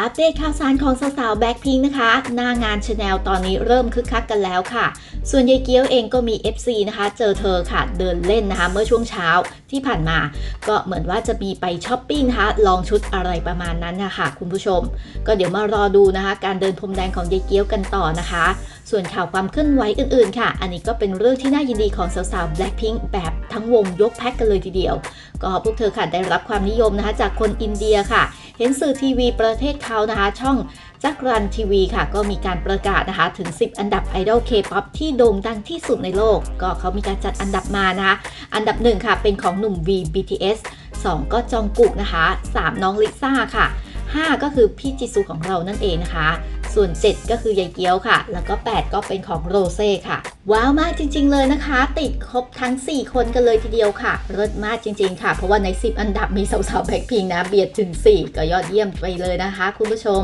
อัปเดตข่าวสารของสาวๆแบ็คพิงนะคะ หน้างานชาแนลตอนนี้เริ่มคึกคักกันแล้วค่ะ ส่วนยายเกี้ยวเองก็มี FC นะคะ เจอเธอค่ะ เดินเล่นนะคะ เมื่อช่วงเช้าที่ผ่านมา ก็เหมือนว่าจะมีไปช้อปปิ้งนะคะ ลองชุดอะไรประมาณนั้นนะคะคุณผู้ชม ก็เดี๋ยวมารอดูนะคะ การเดินพรมแดงของยายเกี้ยวกันต่อนะคะ ส่วนข่าวความเคลื่อนไหวอื่นๆ ค่ะ อันนี้ก็เป็นเรื่องที่น่ายินดีของสาวๆ Blackpink แบบทั้งวงยกแพ็กกันเลยทีเดียว ก็พวกเธอค่ะได้รับความนิยมนะคะ จากคนอินเดียค่ะ เห็นสื่อทีวีประเทศเขานะคะ ช่องจักรันทีวีค่ะ ก็มีการประกาศนะคะ ถึง 10 อันดับไอดอลเคป๊อปที่โด่งดังที่สุดในโลก ก็เขามีการจัดอันดับมานะคะ อันดับ 1 ค่ะ เป็นของหนุ่ม V BTS 2 ก็จองกุกนะคะ 3 น้องลิซ่าค่ะ 5 ก็คือพี่จิซูของเรานั่นเองนะคะ ส่วน 7 ก็คือยายเกียวค่ะ แล้วก็ 8 ก็เป็นของโรเซ่ค่ะ ว้าวมากจริง ๆ เลยนะคะ ติดครบทั้ง 4 คนกันเลยทีเดียวค่ะเลิศมากจริง ๆ ค่ะ เพราะว่าใน 10 อันดับมีสาวๆแบ็คพิงนะ เบียดถึง 4 ก็ยอดเยี่ยมไปเลยนะคะ คุณผู้ชม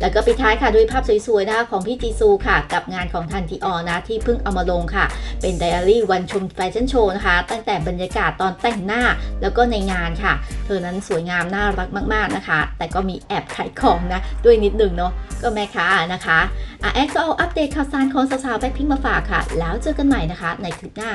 แล้วก็ปิดท้ายค่ะด้วยภาพสวยๆนะคะของพี่จีซูค่ะ กับงานของทันทีออนะที่เพิ่งเอามาลงค่ะ เป็นไดอารี่วันชมแฟชั่นโชว์นะคะ ตั้งแต่บรรยากาศตอนแต่งหน้าแล้วก็ในงานค่ะ เธอนั้นสวยงามน่ารักมาก ๆนะคะ แต่ก็มีแอบขายของนะ ด้วยนิดหนึ่งเนาะก็แม่ค้านะคะอะแอดก็เอาอัปเดตข่าวสารของสาวๆแบ็คพิงมาฝากค่ะ แล้วเจอกันใหม่นะคะในคลิปหน้า